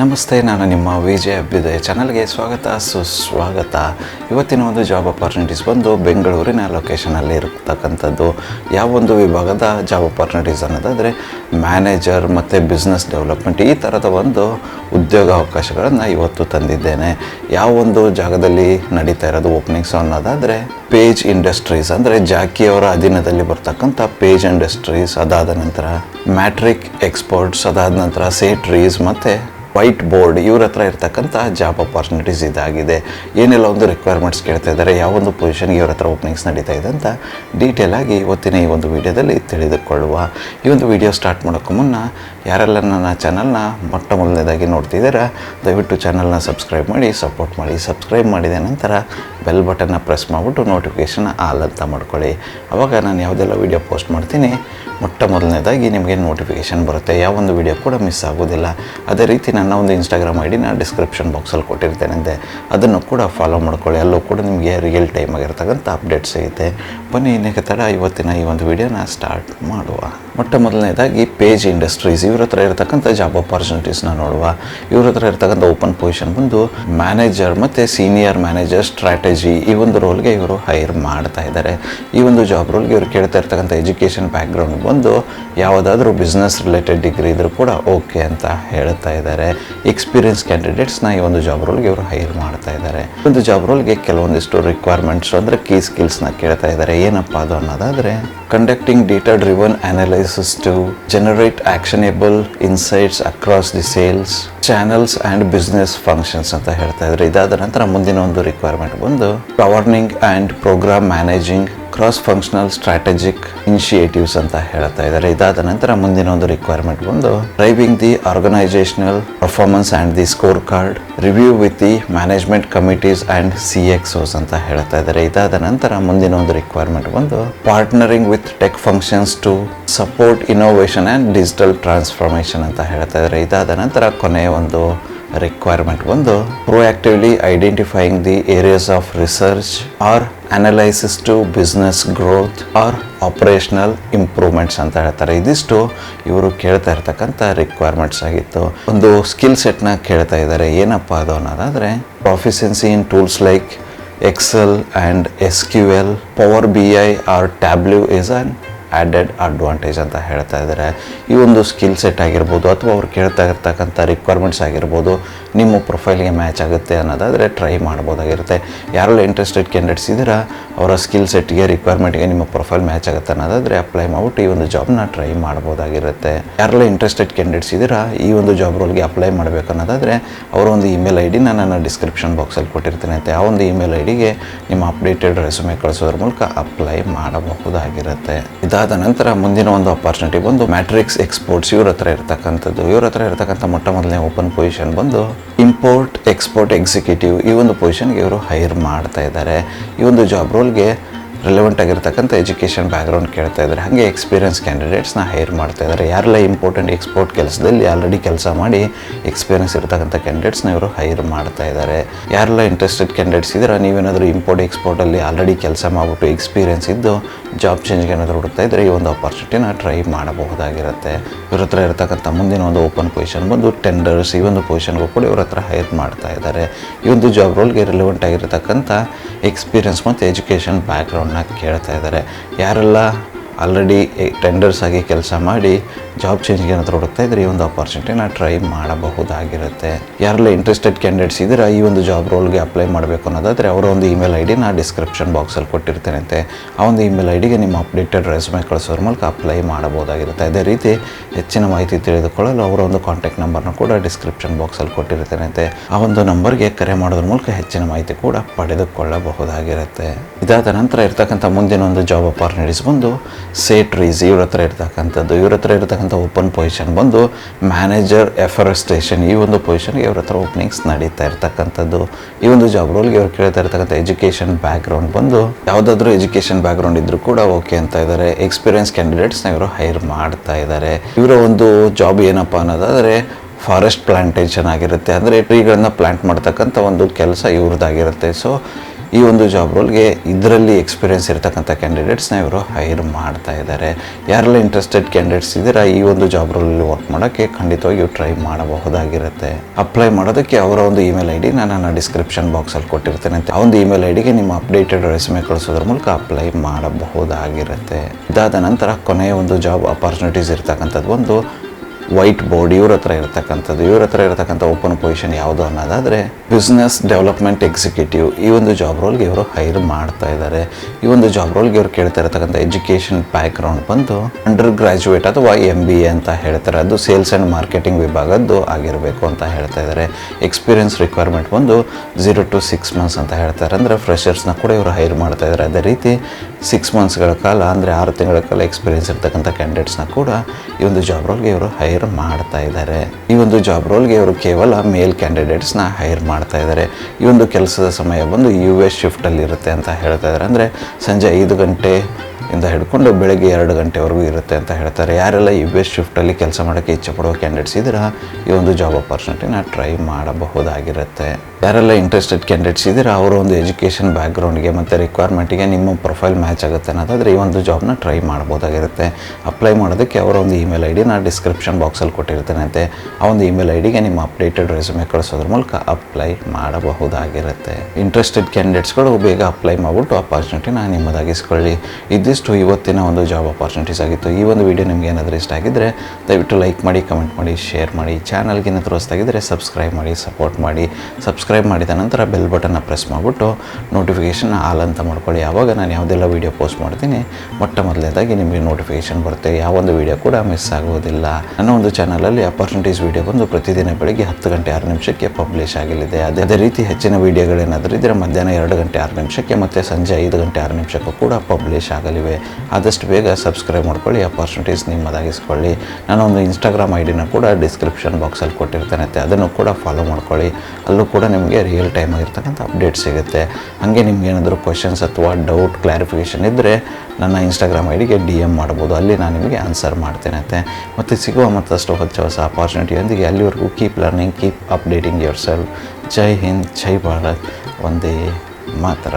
ನಮಸ್ತೆ, ನಾನು ನಿಮ್ಮ ವಿಜಯ ಅಭ್ಯುದಯ. ಚಾನಲ್ಗೆ ಸ್ವಾಗತ, ಸುಸ್ವಾಗತ. ಇವತ್ತಿನ ಒಂದು ಜಾಬ್ ಅಪಾರ್ಚುನಿಟೀಸ್ ಬಂದು ಬೆಂಗಳೂರಿನ ಲೊಕೇಶನಲ್ಲಿ ಇರತಕ್ಕಂಥದ್ದು. ಯಾವ ಒಂದು ವಿಭಾಗದ ಜಾಬ್ ಅಪಾರ್ಚುನಿಟೀಸ್ ಅನ್ನೋದಾದರೆ ಮ್ಯಾನೇಜರ್ ಮತ್ತು ಬಿಸ್ನೆಸ್ ಡೆವಲಪ್ಮೆಂಟ್ ಈ ಥರದ ಒಂದು ಉದ್ಯೋಗ ಅವಕಾಶಗಳನ್ನು ಇವತ್ತು ತಂದಿದ್ದೇನೆ. ಯಾವ ಒಂದು ಜಾಗದಲ್ಲಿ ನಡೀತಾ ಇರೋದು ಓಪನಿಂಗ್ಸ್ ಅನ್ನೋದಾದರೆ ಪೇಜ್ ಇಂಡಸ್ಟ್ರೀಸ್ ಅಂದರೆ ಜಾಕಿಯವರ ಅಧೀನದಲ್ಲಿ ಬರ್ತಕ್ಕಂಥ ಪೇಜ್ ಇಂಡಸ್ಟ್ರೀಸ್ ಅದಾದ ನಂತರ ಮ್ಯಾಟ್ರಿಕ್ ಎಕ್ಸ್ಪೋರ್ಟ್ಸ್ ಅದಾದ ನಂತರ ಸೇಟ್ರೀಸ್ ಮತ್ತು ವೈಟ್ ಬೋರ್ಡ್ ಇವ್ರ ಹತ್ರ ಇರ್ತಕ್ಕಂಥ ಜಾಬ್ ಅಪಾರ್ಚುನಿಟೀಸ್ ಇದಾಗಿದೆ. ಏನೆಲ್ಲ ಒಂದು ರಿಕ್ವೈರ್ಮೆಂಟ್ಸ್ ಕೇಳ್ತಾ ಇದ್ದಾರೆ, ಯಾವ ಒಂದು ಪೊಸಿಷನ್ಗೆ ಇವ್ರ ಹತ್ರ ಓಪನಿಂಗ್ಸ್ ನಡೀತಾ ಇದೆ ಅಂತ ಡೀಟೇಲ್ ಆಗಿ ಇವತ್ತಿನ ಈ ಒಂದು ವಿಡಿಯೋದಲ್ಲಿ ತಿಳಿದುಕೊಳ್ಳುವ. ಈ ಒಂದು ವಿಡಿಯೋ ಸ್ಟಾರ್ಟ್ ಮಾಡೋಕ್ಕೂ ಮುನ್ನ ಯಾರೆಲ್ಲ ನನ್ನ ಚಾನಲ್ನ ಮೊಟ್ಟ ಮೊದಲನೇದಾಗಿ ನೋಡ್ತಿದ್ದೀರಾ, ದಯವಿಟ್ಟು ಚಾನಲ್ನ ಸಬ್ಸ್ಕ್ರೈಬ್ ಮಾಡಿ ಸಪೋರ್ಟ್ ಮಾಡಿ. ಸಬ್ಸ್ಕ್ರೈಬ್ ಮಾಡಿದ ನಂತರ ಬೆಲ್ ಬಟನ್ನ ಪ್ರೆಸ್ ಮಾಡಿಬಿಟ್ಟು ನೋಟಿಫಿಕೇಷನ್ ಆಲ್ ಅಂತ ಮಾಡ್ಕೊಳ್ಳಿ. ಆವಾಗ ನಾನು ಯಾವುದೆಲ್ಲ ವೀಡಿಯೋ ಪೋಸ್ಟ್ ಮಾಡ್ತೀನಿ ಮೊಟ್ಟ ಮೊದಲನೇದಾಗಿ ನಿಮಗೆ ನೋಟಿಫಿಕೇಷನ್ ಬರುತ್ತೆ. ಯಾವ ಒಂದು ವಿಡಿಯೋ ಕೂಡ ಮಿಸ್ ಆಗೋದಿಲ್ಲ. ಅದೇ ರೀತಿ ನನ್ನ ಒಂದು ಇನ್ಸ್ಟಾಗ್ರಾಮ್ ಐ ನಾನು ಡಿಸ್ಕ್ರಿಪ್ಷನ್ ಬಾಕ್ಸಲ್ಲಿ ಕೊಟ್ಟಿರ್ತೇನೆ ಅದನ್ನು ಕೂಡ ಫಾಲೋ ಮಾಡ್ಕೊಳ್ಳಿ. ಅಲ್ಲೂ ಕೂಡ ನಿಮಗೆ ರಿಯಲ್ ಟೈಮ್ ಆಗಿರ್ತಕ್ಕಂಥ ಅಪ್ಡೇಟ್ ಸಿಗುತ್ತೆ. ಬನ್ನಿ, ಇನ್ನೇಕೆ ತಡ ಇವತ್ತಿನ ಈ ಒಂದು ವಿಡಿಯೋನ ಸ್ಟಾರ್ಟ್ ಮಾಡುವ. ಮೊಟ್ಟ ಮೊದಲನೇದಾಗಿ ಪೇಜ್ ಇಂಡಸ್ಟ್ರೀಸ್ ಇವ್ರ ಹತ್ರ ಇರತಕ್ಕಂಥ ಜಾಬ್ ಅಪಾರ್ಚುನಿಟೀಸ್ನ ನೋಡುವ. ಇವ್ರ ಹತ್ರ ಇರ್ತಕ್ಕಂಥ ಓಪನ್ ಪೊಸಿಷನ್ ಬಂದು ಮ್ಯಾನೇಜರ್ ಮತ್ತು ಸೀನಿಯರ್ ಮ್ಯಾನೇಜರ್ ಸ್ಟ್ರಾಟಜಿ ಈ ಒಂದು ರೋಲ್ಗೆ ಇವರು ಹೈರ್ ಮಾಡ್ತಾ ಇದ್ದಾರೆ. ಈ ಒಂದು ಜಾಬ್ ರೋಲ್ಗೆ ಇವರು ಕೇಳ್ತಾ ಇರ್ತಕ್ಕಂಥ ಎಜುಕೇಷನ್ ಬ್ಯಾಕ್ಗ್ರೌಂಡ್ ಬಂದು ಯಾವುದಾದ್ರೂ ಬಿಸ್ನೆಸ್ ರಿಲೇಟೆಡ್ ಡಿಗ್ರಿ ಇದ್ರೂ ಕೂಡ ಓಕೆ ಅಂತ ಹೇಳ್ತಾ ಇದ್ದಾರೆ. ಎಕ್ಸ್ಪೀರಿಯನ್ಸ್ ಕ್ಯಾಂಡಿಡೇಟ್ಸ್ನ ಈ ಒಂದು ಜಾಬ್ ರೋಲ್ಗೆ ಇವರು ಹೈರ್ ಮಾಡ್ತಾ ಇದ್ದಾರೆ. ಒಂದು ಜಾಬ್ ರೋಲ್ಗೆ ಕೆಲವೊಂದಿಷ್ಟು ರಿಕ್ವೈರ್ಮೆಂಟ್ಸ್ ಅಂದರೆ ಕೀ ಸ್ಕಿಲ್ಸ್ನ ಕೇಳ್ತಾ ಇದ್ದಾರೆ. ಏನಪ್ಪ ಅದು ಅನ್ನೋದಾದರೆ conducting data driven analysis to generate actionable insights across the sales channels and business functions ಅಂತ ಹೇಳ್ತಾ ಇದ್ದಾರೆ. ಇದಾದ ನಂತರ ಮುಂದಿನ ಒಂದು ರಿಕ್ವೈರ್ಮೆಂಟ್ ಬಂದು governing and programme managing cross functional strategic initiatives ಅಂತ ಹೇಳ್ತಾ ಇದ್ದಾರೆ. ಇದಾದ ನಂತರ ಮುಂದಿನ ಒಂದು ರಿಕ್ವೈರ್ಮೆಂಟ್ ಬಂದು driving the organisational performance and the scorecard review with the management committees and CXOs ಅಂತ ಹೇಳ್ತಾ ಇದ್ದಾರೆ. ಇದಾದ ನಂತರ ಮುಂದಿನ ಒಂದು ರಿಕ್ವೈರ್ಮೆಂಟ್ ಬಂದು partnering with tech functions to support innovation and digital transformation ಅಂತ ಹೇಳ್ತಾ ಇದ್ದಾರೆ. ಇದಾದ ನಂತರ ಕೊನೆಯ ಒಂದು ರಿಕ್ವೈರ್ಮೆಂಟ್ ಒಂದು proactively identifying the areas of research or analysis to business growth or operational improvements ಅಂತ ಹೇಳ್ತಾರೆ. ಇದಿಷ್ಟು ಇವರು ಕೇಳ್ತಾ ಇರ್ತಕ್ಕಂಥ ರಿಕ್ವೈರ್ಮೆಂಟ್ಸ್ ಆಗಿತ್ತು. ಒಂದು ಸ್ಕಿಲ್ ಸೆಟ್ನ ಕೇಳ್ತಾ ಇದ್ದಾರೆ. ಏನಪ್ಪ ಅದು ಅನ್ನೋದಾದರೆ in tools like Excel and S Q L power B I or Tableau is an added advantage ಅಂತ ಹೇಳ್ತಾ ಇದ್ದಾರೆ. ಈ ಒಂದು ಸ್ಕಿಲ್ ಸೆಟ್ ಆಗಿರ್ಬೋದು ಅಥವಾ ಅವ್ರು ಕೇಳ್ತಾ ಇರ್ತಕ್ಕಂಥ ರಿಕ್ವೈರ್ಮೆಂಟ್ಸ್ ಆಗಿರ್ಬೋದು ನಿಮ್ಮ ಪ್ರೊಫೈಲ್ಗೆ ಮ್ಯಾಚ್ ಆಗುತ್ತೆ ಅನ್ನೋದಾದರೆ ಟ್ರೈ ಮಾಡ್ಬೋದಾಗಿರುತ್ತೆ. ಯಾರೆಲ್ಲ ಇಂಟ್ರೆಸ್ಟೆಡ್ ಕ್ಯಾಂಡಿಡೇಟ್ಸ್ ಇದ್ದೀರಾ, ಅವರ ಸ್ಕಿಲ್ ಸೆಟ್ಗೆ ರಿಕ್ವೈರ್ಮೆಂಟ್ಗೆ ನಿಮ್ಮ ಪ್ರೊಫೈಲ್ ಮ್ಯಾಚ್ ಆಗುತ್ತೆ ಅನ್ನೋದಾದರೆ ಅಪ್ಲೈ ಮಾಡ್ಬಿಟ್ಟು ಈ ಒಂದು ಜಾಬ್ನ ಟ್ರೈ ಮಾಡ್ಬೋದಾಗಿರುತ್ತೆ. ಯಾರೆಲ್ಲ ಇಂಟ್ರೆಸ್ಟೆಡ್ ಕ್ಯಾಂಡಿಡೇಟ್ಸ್ ಇದ್ದೀರಾ, ಈ ಒಂದು ಜಾಬ್ ರೋಲ್ಗೆ ಅಪ್ಲೈ ಮಾಡಬೇಕು ಅನ್ನೋದಾದರೆ ಅವರ ಒಂದು ಇಮೇಲ್ ಐ ಡಿನ ನಾನು ಡಿಸ್ಕ್ರಿಪ್ಷನ್ ಬಾಕ್ಸಲ್ಲಿ ಕೊಟ್ಟಿರ್ತೀನಿ ಅಂತ. ಆ ಒಂದು ಇಮೇಲ್ ಐ ಡಿಗೆ ನಿಮ್ಮ ಅಪ್ಡೇಟೆಡ್ ರೆಸ್ಯೂಮೆ ಕಳಿಸೋದ್ರ ಮೂಲಕ ಅಪ್ಲೈ ಮಾಡಬಹುದಾಗಿರುತ್ತೆ. ಇದಾದ ನಂತರ ಮುಂದಿನ ಒಂದು ಅಪಾರ್ಚುನಿಟಿ ಬಂದು ಮ್ಯಾಟ್ರಿಕ್ಸ್ ಎಕ್ಸ್ಪೋರ್ಟ್ಸ್ ಇವ್ರ ಹತ್ರ ಇರ್ತಕ್ಕಂಥದ್ದು. ಇವ್ರ ಹತ್ರ ಇರ್ತಕ್ಕಂಥ ಮೊಟ್ಟ ಮೊದಲನೇ ಓಪನ್ ಪೊಸಿಷನ್ ಬಂದು ಇಂಪೋರ್ಟ್ ಎಕ್ಸ್ಪೋರ್ಟ್ ಎಕ್ಸಿಕ್ಯೂಟಿವ್ ಈ ಒಂದು ಪೊಸಿಷನ್ಗೆ ಇವರು ಹೈರ್ ಮಾಡ್ತಾ ಇದ್ದಾರೆ. ಈ ಒಂದು ಜಾಬ್ ರೋಲ್ಗೆ ರಿಲೆವೆಂಟ್ ಆಗಿರ್ತಕ್ಕಂಥ ಎಜುಕೇಷನ್ ಬ್ಯಾಕ್ಗ್ರೌಂಡ್ ಕೇಳ್ತಾ ಇದ್ದಾರೆ. ಹಾಗೆ ಎಕ್ಸ್ಪೀರಿಯನ್ಸ್ ಕ್ಯಾಂಡಿಡೇಟ್ಸ್ನ ಹೈರ್ ಮಾಡ್ತಾ ಇದ್ದಾರೆ. ಯಾರೆಲ್ಲ ಇಂಪಾರ್ಟೆಂಟ್ ಎಕ್ಸ್ಪೋರ್ಟ್ ಕೆಲಸದಲ್ಲಿ ಆಲ್ರೆಡಿ ಕೆಲಸ ಮಾಡಿ ಎಕ್ಸ್ಪೀರಿಯನ್ಸ್ ಇರ್ತಕ್ಕಂಥ ಕ್ಯಾಂಡಿಡೇಟ್ಸ್ನ ಇವರು ಹೈರ್ ಮಾಡ್ತಾ ಇದ್ದಾರೆ. ಯಾರೆಲ್ಲ ಇಂಟ್ರೆಸ್ಟೆಡ್ ಕ್ಯಾಂಡಿಡೇಟ್ಸ್ ಇದ್ದೀರಾ, ನೀವೇನಾದರೂ ಇಂಪೋರ್ಟ್ ಎಕ್ಸ್ಪೋರ್ಟಲ್ಲಿ ಆಲ್ರೆಡಿ ಕೆಲಸ ಮಾಡಿಬಿಟ್ಟು ಎಕ್ಸ್ಪೀರಿಯನ್ಸ್ ಇದ್ದು ಜಾಬ್ ಚೇಂಜ್ಗೆ ಏನಾದರೂ ಹುಡುಕ್ತಾ ಇದ್ದರೆ ಈ ಒಂದು ಅಪರ್ಚುನಿಟಿನ ಟ್ರೈ ಮಾಡಬಹುದಾಗಿರುತ್ತೆ. ಇವ್ರ ಹತ್ರ ಇರತಕ್ಕಂಥ ಮುಂದಿನ ಒಂದು ಓಪನ್ ಪೊಸಿಷನ್ ಬಂದು ಟೆಂಡರ್ಸ್ ಈ ಒಂದು ಪೊಸಿಷನ್ಗೂ ಕೂಡ ಇವ್ರ ಹತ್ರ ಹೈರ್ ಮಾಡ್ತಾ ಇದ್ದಾರೆ. ಈ ಒಂದು ಜಾಬ್ ರೋಲ್ಗೆ ರಿಲೆವೆಂಟ್ ಆಗಿರತಕ್ಕಂಥ ಎಕ್ಸ್ಪೀರಿಯನ್ಸ್ ಮತ್ತು ಎಜುಕೇಷನ್ ಬ್ಯಾಕ್ಗ್ರೌಂಡ್ನ ಕೇಳ್ತಾ ಇದ್ದಾರೆ. ಯಾರೆಲ್ಲ ಆಲ್ರೆಡಿ ಟೆಂಡರ್ಸ್ ಆಗಿ ಕೆಲಸ ಮಾಡಿ ಜಾಬ್ ಚೇಂಜ್ಗೆ ಏನಾದರೂ ಹುಡುಕ್ತಾ ಇದ್ರೆ ಈ ಒಂದು ಆಪರ್ಚುನಿಟಿನ ಟ್ರೈ ಮಾಡಬಹುದಾಗಿರುತ್ತೆ. ಯಾರೆಲ್ಲ ಇಂಟ್ರೆಸ್ಟೆಡ್ ಕ್ಯಾಂಡಿಡೇಟ್ಸ್ ಇದ್ದರೆ, ಈ ಒಂದು ಜಾಬ್ ರೋಲ್ಗೆ ಅಪ್ಲೈ ಮಾಡಬೇಕು ಅನ್ನೋದಾದರೆ, ಅವರ ಒಂದು ಇಮೇಲ್ ಐ ಡಿನ ಡಿಸ್ಕ್ರಿಪ್ಷನ್ ಬಾಕ್ಸಲ್ಲಿ ಕೊಟ್ಟಿರ್ತೇನೆ ಆ ಒಂದು ಇಮೇಲ್ ಐ ಡಿಗೆ ನಿಮ್ಮ ಅಪ್ಡೇಟೆಡ್ ರೆಸ್ಯೂಮೆ ಕಳಿಸೋದ್ರ ಮೂಲಕ ಅಪ್ಲೈ ಮಾಡಬಹುದಾಗಿರುತ್ತೆ. ಅದೇ ರೀತಿ, ಹೆಚ್ಚಿನ ಮಾಹಿತಿ ತಿಳಿದುಕೊಳ್ಳಲು ಅವರ ಒಂದು ಕಾಂಟ್ಯಾಕ್ಟ್ ನಂಬರ್ನ ಕೂಡ ಡಿಸ್ಕ್ರಿಪ್ಷನ್ ಬಾಕ್ಸಲ್ಲಿ ಕೊಟ್ಟಿರ್ತೇನೆ ಆ ಒಂದು ನಂಬರ್ಗೆ ಕರೆ ಮಾಡೋದ್ರ ಮೂಲಕ ಹೆಚ್ಚಿನ ಮಾಹಿತಿ ಕೂಡ ಪಡೆದುಕೊಳ್ಳಬಹುದಾಗಿರುತ್ತೆ. ಇದಾದ ನಂತರ ಇರ್ತಕ್ಕಂಥ ಮುಂದಿನ ಒಂದು ಜಾಬ್ ಅಪಾರ್ಚುನಿಟೀಸ್ ಬಂದು ಸೇಟ್ರೀಸ್ ಇವ್ರ ಹತ್ರ ಇರ್ತಕ್ಕಂಥದ್ದು ಇವ್ರ ಹತ್ರ ಇರ್ತಕ್ಕಂಥ ಓಪನ್ ಪೊಸಿಷನ್ ಬಂದು ಮ್ಯಾನೇಜರ್ ಎಫರೆಸ್ಟೇಷನ್ ಈ ಒಂದು ಪೊಸಿಷನ್ಗೆ ಇವ್ರ ಹತ್ರ ಓಪನಿಂಗ್ಸ್ ನಡೀತಾ ಇರ್ತಕ್ಕಂಥದ್ದು. ಈ ಒಂದು ಜಾಬ್ ರೋಲ್ಗೆ ಇವ್ರು ಕೇಳ್ತಾ ಇರ್ತಕ್ಕಂಥ ಎಜುಕೇಷನ್ ಬ್ಯಾಕ್ಗ್ರೌಂಡ್ ಬಂದು ಯಾವುದಾದ್ರೂ ಎಜುಕೇಷನ್ ಬ್ಯಾಕ್ಗ್ರೌಂಡ್ ಇದ್ದರೂ ಕೂಡ ಓಕೆ ಅಂತ ಇದ್ದಾರೆ ಎಕ್ಸ್ಪೀರಿಯನ್ಸ್ ಕ್ಯಾಂಡಿಡೇಟ್ಸ್ನ ಇವರು ಹೈರ್ ಮಾಡ್ತಾ ಇದ್ದಾರೆ ಇವರ ಒಂದು ಜಾಬ್ ಏನಪ್ಪ ಅನ್ನೋದಾದರೆ ಫಾರೆಸ್ಟ್ ಪ್ಲಾಂಟೇಷನ್ ಆಗಿರುತ್ತೆ. ಅಂದರೆ ಟ್ರೀಗಳನ್ನ ಪ್ಲಾಂಟ್ ಮಾಡ್ತಕ್ಕಂಥ ಒಂದು ಕೆಲಸ ಇವ್ರದ್ದಾಗಿರುತ್ತೆ. ಸೊ ಈ ಒಂದು ಜಾಬ್ ರೋಲ್ಗೆ ಇದರಲ್ಲಿ ಎಕ್ಸ್ಪೀರಿಯೆನ್ಸ್ ಇರತಕ್ಕಂಥ ಕ್ಯಾಂಡಿಡೇಟ್ಸ್ನ ಇವರು ಹೈರ್ ಮಾಡ್ತಾ ಇದ್ದಾರೆ ಯಾರೆಲ್ಲ ಇಂಟ್ರೆಸ್ಟೆಡ್ ಕ್ಯಾಂಡಿಡೇಟ್ಸ್ ಇದ್ದೀರಾ, ಈ ಒಂದು ಜಾಬ್ ರೋಲಲ್ಲಿ ವರ್ಕ್ ಮಾಡೋಕ್ಕೆ ಖಂಡಿತವಾಗಿಯೂ ಟ್ರೈ ಮಾಡಬಹುದಾಗಿರುತ್ತೆ. ಅಪ್ಲೈ ಮಾಡೋದಕ್ಕೆ ಅವರ ಒಂದು ಇಮೇಲ್ ಐ ಡಿ ನಾನು ಡಿಸ್ಕ್ರಿಪ್ಷನ್ ಬಾಕ್ಸಲ್ಲಿ ಕೊಟ್ಟಿರ್ತೇನೆ ಅಂತ. ಆ ಒಂದು ಇಮೇಲ್ ಐ ಡಿಗೆ ನಿಮ್ಮ ಅಪ್ಡೇಟೆಡ್ ರೆಸ್ಯೂಮೆ ಕಳಿಸೋದ್ರ ಮೂಲಕ ಅಪ್ಲೈ ಮಾಡಬಹುದಾಗಿರುತ್ತೆ. ಇದಾದ ನಂತರ ಕೊನೆಯ ಒಂದು ಜಾಬ್ ಅಪಾರ್ಚುನಿಟೀಸ್ ಇರ್ತಕ್ಕಂಥದ್ದು ಒಂದು ವೈಟ್ ಬೋರ್ಡ್ ಇವ್ರ ಹತ್ರ ಇರತಕ್ಕಂಥದ್ದು, ಇವ್ರ ಹತ್ರ ಇರತಕ್ಕಂಥ ಓಪನ್ ಪೊಸಿಷನ್ ಯಾವುದು ಅನ್ನೋದಾದರೆ ಬಿಸ್ನೆಸ್ ಡೆವಲಪ್ಮೆಂಟ್ ಎಕ್ಸಿಕ್ಯೂಟಿವ್ ಈ ಒಂದು ಜಾಬ್ ರೋಲ್ಗೆ ಇವರು ಹೈರ್ ಮಾಡ್ತಾ ಇದ್ದಾರೆ ಈ ಒಂದು ಜಾಬ್ ರೋಲ್ಗೆ ಇವರು ಕೇಳ್ತಾ ಇರತಕ್ಕಂಥ ಎಜುಕೇಷನ್ ಬ್ಯಾಕ್ಗ್ರೌಂಡ್ ಬಂದು ಅಂಡರ್ ಗ್ರಾಜುಯೇಟ್ ಅಥವಾ ಎಂ ಬಿ ಎ ಅಂತ ಹೇಳ್ತಾರೆ. ಅದು ಸೇಲ್ಸ್ ಆ್ಯಂಡ್ ಮಾರ್ಕೆಟಿಂಗ್ ವಿಭಾಗದ್ದು ಆಗಿರಬೇಕು ಅಂತ ಹೇಳ್ತಾ ಇದ್ದಾರೆ ಎಕ್ಸ್ಪೀರಿಯನ್ಸ್ ರಿಕ್ವೈರ್ಮೆಂಟ್ ಬಂದು ಝೀರೋ ಟು ಸಿಕ್ಸ್ ಮಂತ್ಸ್ ಅಂತ ಹೇಳ್ತಾರೆ. ಅಂದರೆ ಫ್ರೆಷರ್ಸ್ನ ಕೂಡ ಇವರು ಹೈರ್ ಮಾಡ್ತಾ ಇದ್ದಾರೆ ಅದೇ ರೀತಿ ಸಿಕ್ಸ್ ಮಂತ್ಸ್ಗಳ ಕಾಲ, ಅಂದರೆ ಆರು ತಿಂಗಳ ಕಾಲ ಎಕ್ಸ್ಪೀರಿಯನ್ಸ್ ಇರ್ತಕ್ಕಂಥ ಕ್ಯಾಂಡಿಡೇಟ್ಸ್ನ ಕೂಡ ಈ ಒಂದು ಜಾಬ್ ರೋಲ್ಗೆ ಇವರು ಹೈರ್ ಮಾಡ್ತಾ ಇದ್ದಾರೆ ಈ ಒಂದು ಜಾಬ್ ರೋಲ್ಗೆ ಇವರು ಕೇವಲ ಮೇಲ್ ಕ್ಯಾಂಡಿಡೇಟ್ಸ್ನ ಹೈರ್ ಮಾಡ್ತಾ ಇದ್ದಾರೆ ಈ ಒಂದು ಕೆಲಸದ ಸಮಯ ಬಂದು ಯು ಎಸ್ ಶಿಫ್ಟಲ್ಲಿ ಇರುತ್ತೆ ಅಂತ ಹೇಳ್ತಾ ಇದ್ದಾರೆ ಅಂದರೆ ಸಂಜೆ ಐದು ಗಂಟೆ ಇಂದ ಹಿಡ್ಕೊಂಡು ಬೆಳಗ್ಗೆ ಎರಡು ಗಂಟೆವರೆಗೂ ಇರುತ್ತೆ ಅಂತ ಹೇಳ್ತಾರೆ. ಯಾರೆಲ್ಲ ಯು ಎಸ್ ಶಿಫ್ಟಲ್ಲಿ ಕೆಲಸ ಮಾಡೋಕ್ಕೆ ಇಚ್ಛೆ ಪಡುವ ಕ್ಯಾಂಡಿಡೇಟ್ಸ್ ಇದ್ದೀರಾ, ಈ ಒಂದು ಜಾಬ್ ಅಪಾರ್ಚುನಿಟಿನ ಟ್ರೈ ಮಾಡಬಹುದಾಗಿರುತ್ತೆ. ಯಾರೆಲ್ಲ ಇಂಟ್ರೆಸ್ಟೆಡ್ ಕ್ಯಾಂಡಿಡೇಟ್ಸ್ ಇದ್ದೀರಾ, ಅವರ ಒಂದು ಎಜುಕೇಷನ್ ಬ್ಯಾಕ್ಗ್ರೌಂಡ್ಗೆ ಮತ್ತು ರಿಕ್ವೈರ್ಮೆಂಟಿಗೆ ನಿಮ್ಮ ಪ್ರೊಫೈಲ್ ಮ್ಯಾಚ್ ಆಗುತ್ತೆ ಅನ್ನೋದಾದರೆ ಈ ಒಂದು ಜಾಬ್ನ ಟ್ರೈ ಮಾಡ್ಬೋದಾಗಿರುತ್ತೆ. ಅಪ್ಲೈ ಮಾಡೋದಕ್ಕೆ ಅವರ ಒಂದು ಇಮೇಲ್ ಐ ಡಿ ನಾನು ಡಿಸ್ಕ್ರಿಪ್ಷನ್ ಬಾಕ್ಸಲ್ಲಿ ಕೊಟ್ಟಿರ್ತೇನೆ ಆ ಒಂದು ಇಮೇಲ್ ಐ ಡಿಗೆ ನಿಮ್ಮ ಅಪ್ಡೇಟೆಡ್ ರೆಸ್ಯೂಮೆ ಕಳಿಸೋದ್ರ ಮೂಲಕ ಅಪ್ಲೈ ಮಾಡಬಹುದಾಗಿರುತ್ತೆ. ಇಂಟ್ರೆಸ್ಟೆಡ್ ಕ್ಯಾಂಡಿಡೇಟ್ಸ್ಗಳು ಬೇಗ ಅಪ್ಲೈ ಮಾಡಿಬಿಟ್ಟು ಅಪಾರ್ಚುನಿಟಿನ ನಿಮ್ಮದಾಗಿಸ್ಕೊಳ್ಳಿ. ಇದಿಷ್ಟು ಇವತ್ತಿನ ಒಂದು ಜಾಬ್ ಅಪಾರ್ಚುನಿಟೀಸ್ ಆಗಿತ್ತು. ಈ ಒಂದು ವಿಡಿಯೋ ನಿಮ್ಗೆ ಏನಾದರೂ ಇಷ್ಟ ಆಗಿದ್ದರೆ ದಯವಿಟ್ಟು ಲೈಕ್ ಮಾಡಿ ಕಮೆಂಟ್ ಮಾಡಿ ಶೇರ್ ಮಾಡಿ. ಚಾನಲ್ಗೆ ಏನಾದರೂ ಹೊಸ್ದಾಗಿದ್ದರೆ ಸಬ್ಸ್ಕ್ರೈಬ್ ಮಾಡಿ ಸಪೋರ್ಟ್ ಮಾಡಿ. ಸಬ್ಸ್ಕ್ರೈಬ್ ಮಾಡಿದ ನಂತರ ಬೆಲ್ ಬಟನ್ನ ಪ್ರೆಸ್ ಮಾಡಿಬಿಟ್ಟು ನೋಟಿಫಿಕೇಷನ್ ಆಲ್ ಅಂತ ಮಾಡ್ಕೊಳ್ಳಿ. ಯಾವಾಗ ನಾನು ಯಾವುದೆಲ್ಲ ವೀಡಿಯೋ ಪೋಸ್ಟ್ ಮಾಡ್ತೀನಿ, ಮೊಟ್ಟ ಮೊದಲನೇದಾಗಿ ನಿಮಗೆ ನೋಟಿಫಿಕೇಷನ್ ಬರುತ್ತೆ. ಯಾವೊಂದು ವೀಡಿಯೋ ಕೂಡ ಮಿಸ್ ಆಗುವುದಿಲ್ಲ ನನ್ನ ಒಂದು ಚಾನಲಲ್ಲಿ ಅಪರ್ಚುನಿಟೀಸ್ ವೀಡಿಯೋ ಬಂದು ಪ್ರತಿದಿನ ಬೆಳಗ್ಗೆ ಹತ್ತು ಗಂಟೆ ಆರು ನಿಮಿಷಕ್ಕೆ ಪಬ್ಲಿಷ್ ಆಗಲಿದೆ ಅದೇ ಅದೇ ರೀತಿ ಹೆಚ್ಚಿನ ವೀಡಿಯೋಗಳೇನಾದರೂ ಇದ್ದರೆ ಮಧ್ಯಾಹ್ನ ಎರಡು ಗಂಟೆ ಆರು ನಿಮಿಷಕ್ಕೆ ಮತ್ತು ಸಂಜೆ ಐದು ಗಂಟೆ ಆರು ನಿಮಿಷಕ್ಕೂ ಕೂಡ ಪಬ್ಲಿಷ್ ಆಗಲಿವೆ. ಆದಷ್ಟು ಬೇಗ ಸಬ್ಸ್ಕ್ರೈಬ್ ಮಾಡ್ಕೊಳ್ಳಿ ಅಪರ್ಚುನಿಟೀಸ್ ನಿಮ್ಮದಾಗಿಸ್ಕೊಳ್ಳಿ. ನಾನು ಒಂದು ಇನ್ಸ್ಟಾಗ್ರಾಮ್ ಐ ಡಿನ ಕೂಡ ಡಿಸ್ಕ್ರಿಪ್ಷನ್ ಬಾಕ್ಸಲ್ಲಿ ಕೊಟ್ಟಿರ್ತೇನೆ. ಅದನ್ನು ಕೂಡ ಫಾಲೋ ಮಾಡ್ಕೊಳ್ಳಿ. ಅಲ್ಲೂ ಕೂಡ ನಿಮಗೆ ರಿಯಲ್ ಟೈಮ್ ಆಗಿರ್ತಕ್ಕಂಥ ಅಪ್ಡೇಟ್ ಸಿಗುತ್ತೆ. ಹಾಗೆ ನಿಮ್ಗೆ ಏನಾದರೂ ಕ್ವಶನ್ಸ್ ಅಥವಾ ಡೌಟ್ ಕ್ಲಾರಿಫಿಕೇಷನ್ ಇದ್ದರೆ ನನ್ನ ಇನ್ಸ್ಟಾಗ್ರಾಮ್ ಐ ಡಿಗೆ ಡಿ ಎಂ ಮಾಡ್ಬೋದು. ಅಲ್ಲಿ ನಾನು ನಿಮಗೆ ಆನ್ಸರ್ ಮಾಡ್ತೇನೆ ಮತ್ತು ಸಿಗುವ ಮತ್ತಷ್ಟು ಹೊಚ್ಚ ಹೊಸ ಅಪಾರ್ಚುನಿಟಿಯೊಂದಿಗೆ ಅಲ್ಲಿವರೆಗೂ keep learning keep updating yourself ಜೈ ಹಿಂದ್, ಜೈ ಭಾರತ್. ಒಂದೇ ಮಾತರ.